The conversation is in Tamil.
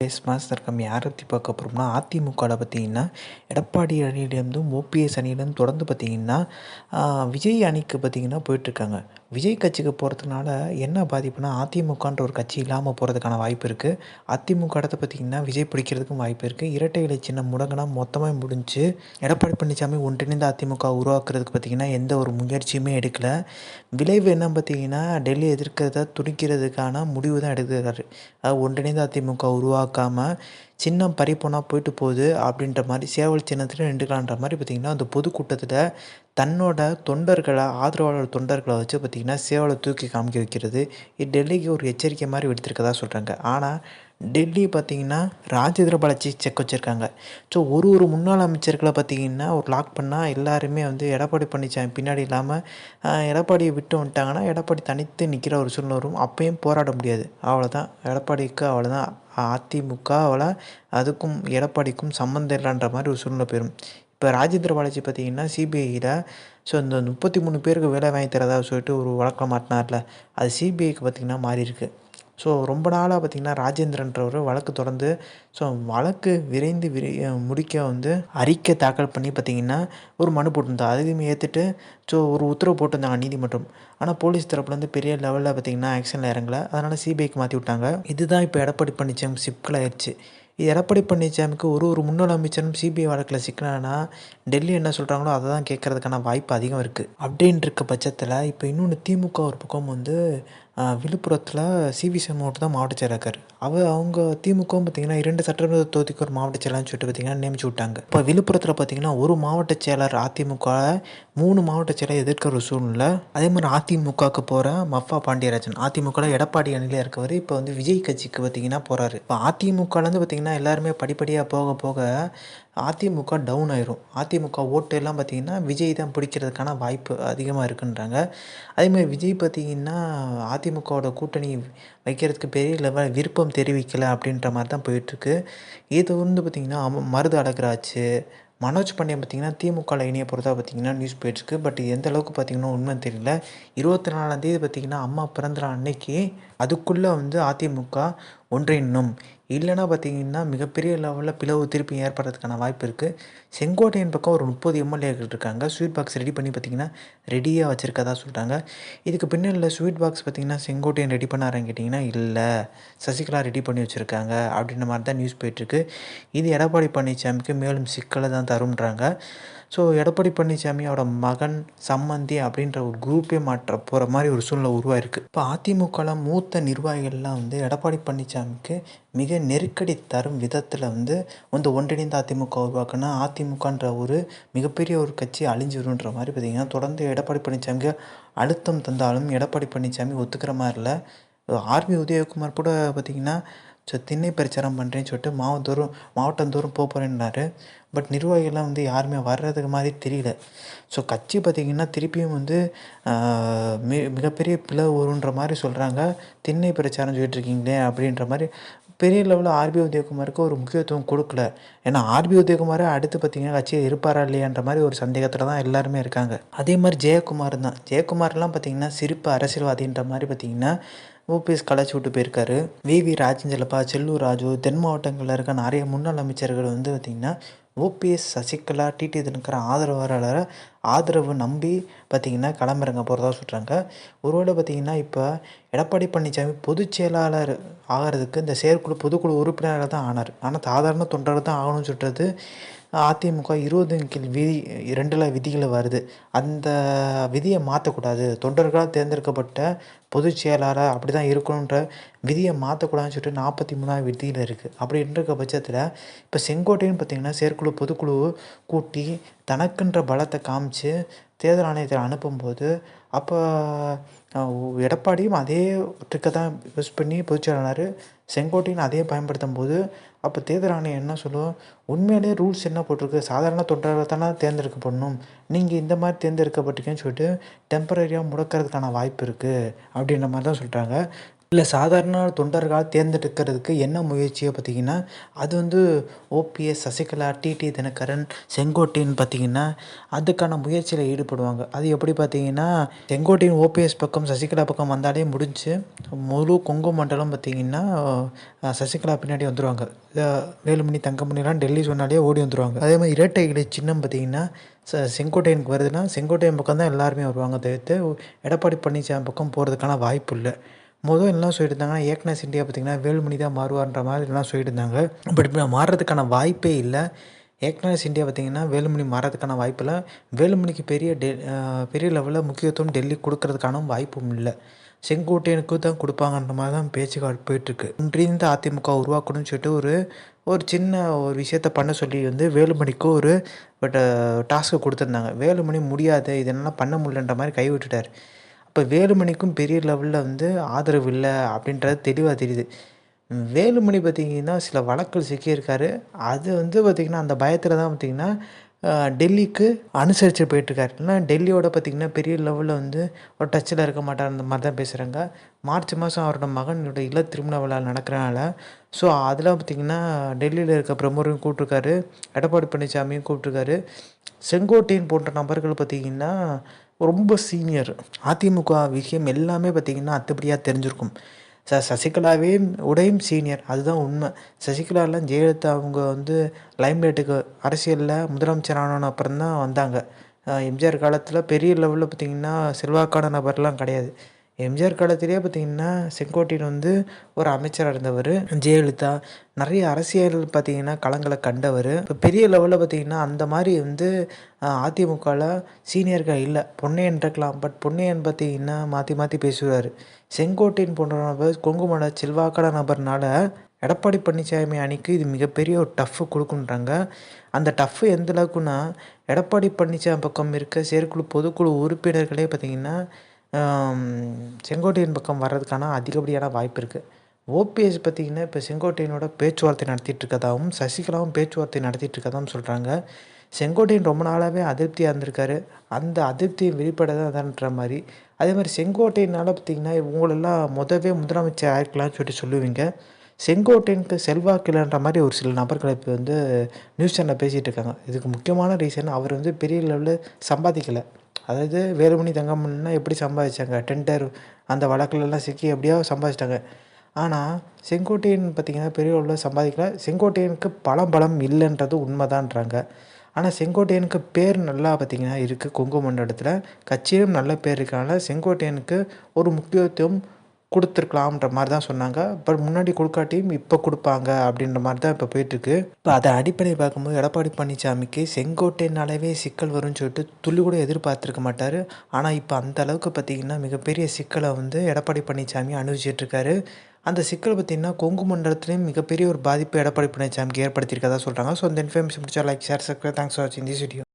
ஃபேஸ் மாஸ்டர் நம்ம யாரை பற்றி பார்க்க போகிறோம்னா அதிமுகவில் பார்த்தீங்கன்னா எடப்பாடி அணியிலேருந்தும் ஓபிஎஸ் அணியிலேருந்து தொடர்ந்து பார்த்தீங்கன்னா விஜய் அணிக்கு பார்த்தீங்கன்னா போயிட்டுருக்காங்க விஜய் கட்சிக்கு போகிறதுனால என்ன பாதிப்புனா அதிமுகன்ற ஒரு கட்சி இல்லாமல் போகிறதுக்கான வாய்ப்பு இருக்குது அதிமுக இடத்த பார்த்திங்கன்னா விஜய் பிடிக்கிறதுக்கும் வாய்ப்பு இருக்குது இரட்டை இலை சின்னம் முடங்கினா மொத்தமாக முடிஞ்சு எடப்பாடி பழனிசாமி ஒன்றிணைந்த அதிமுக உருவாக்குறதுக்கு பார்த்திங்கன்னா எந்த ஒரு முயற்சியுமே எடுக்கலை. விளைவு என்ன பார்த்திங்கன்னா டெல்லி எதிர்க்கிறத துடிக்கிறதுக்கான முடிவு தான் எடுக்கிறாரு. அதாவது ஒன்றிணைந்த அதிமுக உருவாக்காமல் சின்னம் பறிப்போனால் போயிட்டு போகுது அப்படின்ற மாதிரி சேவல் சின்னத்தில் நின்றுக்கலான்ற மாதிரி பார்த்திங்கன்னா அந்த பொதுக்கூட்டத்தில் தன்னோட தொண்டர்களை ஆதரவாளர் தொண்டர்களை வச்சு பார்த்திங்கன்னா சேவலை தூக்கி காமிக்க வைக்கிறது. இது டெல்லிக்கு ஒரு எச்சரிக்கை மாதிரி விடுத்திருக்கதா சொல்கிறாங்க ஆனால் டெல்லி பார்த்திங்கன்னா ராஜேந்திர பாலாஜி செக் வச்சுருக்காங்க. ஸோ ஒரு ஒரு முன்னாள் அமைச்சர்களை பார்த்திங்கன்னா ஒரு லாக் பண்ணால் எல்லாருமே வந்து எடப்பாடி பழனிசாமி பின்னாடி இல்லாமல் எடப்பாடியை விட்டு வந்துட்டாங்கன்னா எடப்பாடி தனித்து நிற்கிற ஒரு சூழ்நிலை வரும். அப்பயும் போராட முடியாது. அவ்வளோதான் எடப்பாடிக்கு அவ்வளோதான் அதிமுகவில் அதுக்கும் எடப்பாடிக்கும் சம்மந்தம் இல்லைன்ற மாதிரி ஒரு சூழ்நிலை போயிடும் இப்போ ராஜேந்திர பாலாஜி பார்த்தீங்கன்னா சிபிஐயில் ஸோ இந்த முப்பத்தி மூணு பேருக்கு வேலை வாங்கி தரதா சொல்லிட்டு ஒரு வழக்கம் மாட்டினார்ல. அது சிபிஐக்கு பார்த்திங்கன்னா மாறி இருக்குது ஸோ ரொம்ப நாளாக பார்த்திங்கன்னா ராஜேந்திரன்றவர் வழக்கு தொடர்ந்து ஸோ வழக்கு விரைந்து விரை முடிக்க வந்து அறிக்கை தாக்கல் பண்ணி பார்த்திங்கன்னா ஒரு மனு போட்டிருந்தா அதுவும் ஏற்றுட்டு ஸோ ஒரு உத்தரவு போட்டிருந்தாங்க நீதிமன்றம். ஆனால் போலீஸ் தரப்புலேருந்து பெரிய லெவலில் பார்த்திங்கன்னா ஆக்ஷனில் இறங்கலை. அதனால் சிபிஐக்கு மாற்றி விட்டாங்க. இதுதான் இப்போ எடப்பாடி பழனிசாமி சிக்கலாயிருச்சு எடப்பாடி பழனிசாமிக்கு ஒரு ஒரு முன்னாள் அமைச்சரும் சிபிஐ வழக்கில் சிக்கினானா டெல்லி என்ன சொல்கிறாங்களோ அதை தான் கேட்குறதுக்கான வாய்ப்பு அதிகம் இருக்குது அப்படின்ட்டு இருக்க பட்சத்தில் இப்போ இன்னொன்று திமுக ஒரு பக்கம் வந்து விழுப்புரத்தில் சிவி சண்முகம் தான் மாவட்ட செயலாளர் அவர் அவங்க திமுகவும் பார்த்திங்கன்னா இரண்டு சட்டமன்ற தொகுதிக்கு ஒரு மாவட்ட செயலாளர்னு சொல்லிட்டு பார்த்திங்கன்னா நியமிச்சு விட்டாங்க. இப்போ விழுப்புரத்தில் பார்த்திங்கன்னா ஒரு மாவட்ட செயலர் அதிமுக மூணு மாவட்ட செயலர் எதிர்க்கிற ஒரு சூழ்நிலை அதே மாதிரி அதிமுகவுக்கு போகிற மஃபா பாண்டியராஜன். அதிமுகவில் எடப்பாடி அணியில் இருக்கவர் இப்போ வந்து விஜய் கட்சிக்கு பார்த்திங்கன்னா போகிறாரு இப்போ அதிமுகலேருந்து பார்த்திங்கன்னா எல்லாருமே படிப்படியாக போக போக அதிமுக டவுன் ஆயிரும். அதிமுக ஓட்டு எல்லாம் பார்த்திங்கன்னா விஜய் தான் பிடிக்கிறதுக்கான வாய்ப்பு அதிகமாக இருக்குன்றாங்க. அதேமாதிரி விஜய் பார்த்திங்கன்னா அதிமுகவோட கூட்டணி வைக்கிறதுக்கு பெரிய லெவல் விருப்பம் தெரிவிக்கலை அப்படின்ற மாதிரி தான் போயிட்டுருக்கு. இது வந்து பார்த்திங்கன்னா மருது அழகராஜ் மனோஜ் பாண்டியன் பார்த்திங்கன்னா திமுகவில் இணைய பொறுத்தா பார்த்திங்கன்னா நியூஸ் போயிட்டுருக்கு. பட் எந்த அளவுக்கு பார்த்திங்கன்னா உண்மை தெரியல. இருபத்தி நாலாந்தேதி பார்த்திங்கன்னா அம்மா பிறந்த அன்னைக்கு அதுக்குள்ளே வந்து அதிமுக ஒன்றிணைணும் இல்லைன்னா பார்த்தீங்கன்னா மிகப்பெரிய லெவலில் பிளவு திருப்பி ஏற்படுறதுக்கான வாய்ப்பு இருக்குது செங்கோட்டையின் பக்கம் ஒரு முப்பது எம்எல்ஏக்கள் இருக்காங்க. ஸ்வீட் பாக்ஸ் ரெடி பண்ணி பார்த்திங்கன்னா ரெடியாக வச்சுருக்கதா சொல்கிறாங்க இதுக்கு பின்னணியில் ஸ்வீட் பாக்ஸ் பார்த்திங்கன்னா செங்கோட்டையன் ரெடி பண்ணாரன்னு கேட்டிங்கன்னா இல்லை. சசிகலா ரெடி பண்ணி வச்சுருக்காங்க அப்படின்ற மாதிரி தான் நியூஸ் போயிட்டுருக்கு இது எடப்பாடி பழனிசாமிக்கு மேலும் சிக்கலை தான் தரும்ன்றாங்க. ஸோ எடப்பாடி பழனிசாமியோட மகன் சம்மந்தி அப்படின்ற ஒரு குரூப்பே மாற்ற போகிற மாதிரி ஒரு சூழ்நிலை உருவாயிருக்கு. இப்போ அதிமுகவில் மூத்த நிர்வாகிகள்லாம் வந்து எடப்பாடி பழனிசாமிக்கு மிக நெருக்கடி தரும் விதத்தில் வந்து வந்து ஒன்றிணைந்த அதிமுக உருவாக்குனா அதிமுகன்ற ஒரு மிகப்பெரிய ஒரு கட்சி அழிஞ்சிருன்ற மாதிரி பார்த்திங்கன்னா தொடர்ந்து எடப்பாடி பழனிசாமிக்கு அழுத்தம் தந்தாலும் எடப்பாடி பழனிசாமி ஒத்துக்கிற மாதிரி இல்லை. ஆர்பி உதயகுமார் கூட பார்த்திங்கன்னா ஸோ திண்ணை பிரச்சாரம் பண்ணுறேன்னு சொல்லிட்டு மாவட்டந்தோறும் மாவட்டந்தோறும் போக போகிறேன்னாரு பட் நிர்வாகிகள்லாம் வந்து யாருமே வர்றதுக்கு மாதிரி தெரியல. ஸோ கட்சி பார்த்திங்கன்னா திருப்பியும் வந்து மி மிகப்பெரிய பிளவு வருன்ற மாதிரி சொல்கிறாங்க திண்ணை பிரச்சாரம் சொல்லிட்டுருக்கீங்களே அப்படின்ற மாதிரி பெரிய லெவலில் ஆர்பி உதயகுமாருக்கு ஒரு முக்கியத்துவம் கொடுக்கல. ஏன்னா ஆர்பி உதயகுமாரே அடுத்து பார்த்திங்கன்னா கட்சியை இருப்பாரா இல்லையான்ற மாதிரி ஒரு சந்தேகத்தில் தான் எல்லாருமே இருக்காங்க. அதே மாதிரி ஜெயக்குமார் தான். ஜெயக்குமார்லாம் பார்த்திங்கன்னா சிரிப்பு அரசியல்வாதின்ற மாதிரி பார்த்திங்கன்னா ஓபிஎஸ் கலைச்சி விட்டு போயிருக்காரு. வி. வி. ராஜஞ்சலப்பா செல்லூர் ராஜு தென் மாவட்டங்களில் இருக்க நிறைய முன்னாள் அமைச்சர்கள் வந்து பார்த்திங்கன்னா ஓபிஎஸ் சசிகலா டிடி தினகரன் ஆதரவாளரை ஆதரவு நம்பி பார்த்திங்கன்னா கிளம்புறங்க போகிறதா சொல்கிறாங்க ஒருவேளை பார்த்திங்கன்னா இப்போ எடப்பாடி பழனிசாமி பொதுச் செயலாளர் ஆகிறதுக்கு இந்த செயற்குழு பொதுக்குழு உறுப்பினராக தான் ஆனார். ஆனால் சாதாரண தொண்டராக தான் ஆகணும்னு சொல்கிறது அதிமுக இருபது கீழ் விதி ரெண்டில் விதிகளை வருது. அந்த விதியை மாற்றக்கூடாது தொண்டர்களால் தேர்ந்தெடுக்கப்பட்ட பொதுச் செயலாளர் அப்படி தான் இருக்கணுன்ற விதியை மாற்றக்கூடாதுன்னு சொல்லிட்டு நாற்பத்தி மூணாவது விதியில் இருக்குது அப்படி இருக்க பட்சத்தில் இப்போ செங்கோட்டைன்னு பார்த்திங்கன்னா செயற்குழு பொதுக்குழு கூட்டி தனக்குன்ற பலத்தை காமிச்சு தேர்தல் ஆணையத்தில் அனுப்பும்போது அப்போ எடப்பாடியும் அதே ட்ரிக்கை தான் யூஸ் பண்ணி பொதுச்செயலாளர் செங்கோட்டையின் அதே பயன்படுத்தும் போது அப்போ தேர்தல் ஆணையம் என்ன சொல்லும் உண்மையிலேயே ரூல்ஸ் என்ன போட்டிருக்கு? சாதாரண தொண்டராக தானே தேர்ந்தெடுக்கப்படணும். நீங்கள் இந்த மாதிரி தேர்ந்தெடுக்கப்பட்டிருக்கேன்னு சொல்லிட்டு டெம்பரரியாக முடக்கிறதுக்கான வாய்ப்பு இருக்குது அப்படின்ற மாதிரி தான் சொல்லிட்டாங்க இல்லை சாதாரண தொண்டர்களால் தேர்ந்தெடுக்கிறதுக்கு என்ன முயற்சியை பார்த்தீங்கன்னா அது வந்து ஓபிஎஸ் சசிகலா டிடி தினகரன் செங்கோட்டையன் பார்த்தீங்கன்னா அதுக்கான முயற்சியில் ஈடுபடுவாங்க. அது எப்படி பார்த்தீங்கன்னா செங்கோட்டையன் ஓபிஎஸ் பக்கம் சசிகலா பக்கம் வந்தாலே முடிஞ்சு முழு கொங்கு மண்டலம் பார்த்தீங்கன்னா சசிகலா பின்னாடி வந்துடுவாங்க வேலுமணி தங்கமணிலாம் டெல்லி சொன்னாலே ஓடி வந்துடுவாங்க அதே மாதிரி இரட்டை இலை சின்னம் பார்த்தீங்கன்னா ச செங்கோட்டையனுக்கு வருதுன்னா செங்கோட்டையன் பக்கம் தான் எல்லாருமே வருவாங்க தவிர்த்து எடப்பாடி பழனிசாமி பக்கம் போகிறதுக்கான வாய்ப்பு இல்லை. மொதல் எல்லாம் சொல்லியிருந்தாங்கன்னா ஏக்னஸ் இந்தியா பார்த்திங்கன்னா வேலுமணி தான் மாறுவார்ன்ற மாதிரி எல்லாம் சொல்லியிருந்தாங்க பட் இப்போ மாறுறதுக்கான வாய்ப்பே இல்லை. ஏக்நாத் இந்தியா பார்த்திங்கன்னா வேலுமணி மாறதுக்கான வாய்ப்பு இல்லை. வேலுமணிக்கு பெரிய டெ பெரிய லெவலில் முக்கியத்துவம் டெல்லி கொடுக்கறதுக்கான வாய்ப்பும் இல்லை. செங்கோட்டையனுக்கு தான் கொடுப்பாங்கன்ற மாதிரி தான் பேச்சுக்கால் போயிட்டுருக்கு. ஒன்றிணைந்த அதிமுக உருவாக்கணும்னு சொல்லிட்டு ஒரு ஒரு சின்ன ஒரு விஷயத்த பண்ண சொல்லி வந்து வேலுமணிக்கு ஒரு பட் டாஸ்க்கு கொடுத்துருந்தாங்க. வேலுமணி முடியாது இதெல்லாம் பண்ண முடியலன்ற மாதிரி கை அப்போ இப்போ வேலுமணிக்கும் பெரிய லெவலில் வந்து ஆதரவு இல்லை அப்படின்றது தெளிவாக தெரியுது. வேலுமணி பார்த்திங்கன்னா சில வழக்குகள் சிக்கியிருக்காரு. அது வந்து பார்த்திங்கன்னா அந்த பயத்தில் தான் பார்த்திங்கன்னா டெல்லிக்கு அனுசரித்து போயிட்டுருக்காரு. இல்லைனா டெல்லியோட பார்த்திங்கன்னா பெரிய லெவலில் வந்து ஒரு டச்சில் இருக்க மாட்டார் அந்த மாதிரி தான் பேசுகிறாங்க மார்ச் மாதம் அவரோட மகனோட இல்ல திருமண விழா நடக்கிறனால ஸோ அதில் பார்த்திங்கன்னா டெல்லியில் இருக்க பிரமுகரையும் கூப்பிட்ருக்காரு எடப்பாடி பழனிசாமியும் கூப்பிட்ருக்காரு செங்கோட்டையன் போன்ற நபர்கள் பார்த்திங்கன்னா ரொம்ப சீனியர் அதிமுக விஷயம் எல்லாமே பார்த்திங்கன்னா அத்துப்படியாக தெரிஞ்சிருக்கும். ச சசிகலாவே உடையும் சீனியர் அதுதான் உண்மை. சசிகலாலாம் ஜெயலலிதா அவங்க வந்து லைம்லைட்டுக்கு அரசியலில் முதலமைச்சர் ஆனோன்னு அப்புறம் தான் வந்தாங்க எம்ஜிஆர் காலத்தில் பெரிய லெவலில் பார்த்திங்கன்னா செல்வாக்கான நபர்லாம் கிடையாது. எம்ஜிஆர் காலத்திலேயே பார்த்திங்கன்னா செங்கோட்டையன் வந்து ஒரு அமைச்சராக இருந்தவர் ஜெயலலிதா. நிறைய அரசியல் பார்த்திங்கன்னா களங்களை கண்டவர். இப்போ பெரிய லெவலில் பார்த்திங்கன்னா அந்த மாதிரி வந்து அதிமுகவில் சீனியர்கள் இல்லை. பொன்னையன் இருக்கலாம் பட் பொன்னையன் பார்த்திங்கன்னா மாற்றி மாற்றி பேசுவார். செங்கோட்டையன் போன்ற நபர் கொங்குமலை செல்வாக்கான நபர்னால எடப்பாடி பழனிசாமி அணிக்கு இது மிகப்பெரிய ஒரு டஃப்பு கொடுக்குன்றாங்க. அந்த டஃப்பு எந்த அளவுக்குன்னா எடப்பாடி பழனிசாமி பக்கம் இருக்க செயற்குழு பொதுக்குழு உறுப்பினர்களே பார்த்திங்கன்னா செங்கோட்டையன் பக்கம் வர்றதுக்கான அதிகப்படியான வாய்ப்பு இருக்குது ஓபிஎஸ் பார்த்திங்கன்னா இப்போ செங்கோட்டையனோட பேச்சுவார்த்தை நடத்திட்டு இருக்கதாகவும் சசிகலாவும் பேச்சுவார்த்தை நடத்திட்டு இருக்கதாகவும் சொல்கிறாங்க செங்கோட்டையன் ரொம்ப நாளாகவே அதிருப்தியாக இருந்திருக்காரு. அந்த அதிருப்தியை வெளிப்பட தான்ன்ற மாதிரி. அதே மாதிரி செங்கோட்டையனால் பார்த்திங்கன்னா இவங்களெல்லாம் முதவே முதலமைச்சர் ஆயிருக்கலாம்னு சொல்லிட்டு சொல்லுவீங்க. செங்கோட்டையனுக்கு செல்வாக்கு இல்லைன்ற மாதிரி ஒரு சில நபர்கள் இப்போ வந்து நியூஸ் சேனலில் பேசிகிட்டு இருக்காங்க. இதுக்கு முக்கியமான ரீசன் அவர் வந்து பெரிய லெவலில் சம்பாதிக்கலை. அதாவது வேலுமணி தங்கம்னா எப்படி சம்பாதிச்சாங்க? டெண்டர் அந்த வழக்குலலாம் சிக்கி எப்படியோ சம்பாதிச்சிட்டாங்க. ஆனால் செங்கோட்டையன் பார்த்திங்கன்னா பெரிய அளவில் சம்பாதிக்கல. செங்கோட்டையனுக்கு பலம் பலம் இல்லைன்றது உண்மைதான்றாங்க. ஆனால் செங்கோட்டையனுக்கு பேர் நல்லா பார்த்திங்கன்னா இருக்குது கொங்கு மண்டலத்தில் கட்சியிலும் நல்ல பேர் இருக்கனால செங்கோட்டையனுக்கு ஒரு முக்கியத்துவம் கொடுத்துருக்கலாம்ன்ற மாதிரி தான் சொன்னாங்க. பட் முன்னாடி கொடுக்காட்டியும் இப்போ கொடுப்பாங்க அப்படின்ற மாதிரி தான் இப்போ போயிட்டுருக்கு. இப்போ அதை அடிப்படை பார்க்கும்போது எடப்பாடி பழனிசாமிக்கு செங்கோட்டைனாலவே சிக்கல் வரும்னு சொல்லிட்டு துள்ளி கூட எதிர்பார்த்துருக்க மாட்டார். ஆனால் இப்போ அந்த அளவுக்கு பார்த்திங்கன்னா மிகப்பெரிய சிக்கலை வந்து எடப்பாடி பழனிசாமி அனுபவிச்சிட்ருக்காரு. அந்த சிக்கல் பார்த்திங்கன்னா கொங்கு மண்டலத்துலேயும் மிகப்பெரிய ஒரு பாதிப்பு எடப்பாடி பழனிசாமிக்கு ஏற்படுத்தியிருக்கதா சொல்கிறாங்க ஸோ அந்த இன்ஃபர்மேஷன் பிடிச்சா like share subscribe thanks for வாட்சிங் திஸ் வீடியோ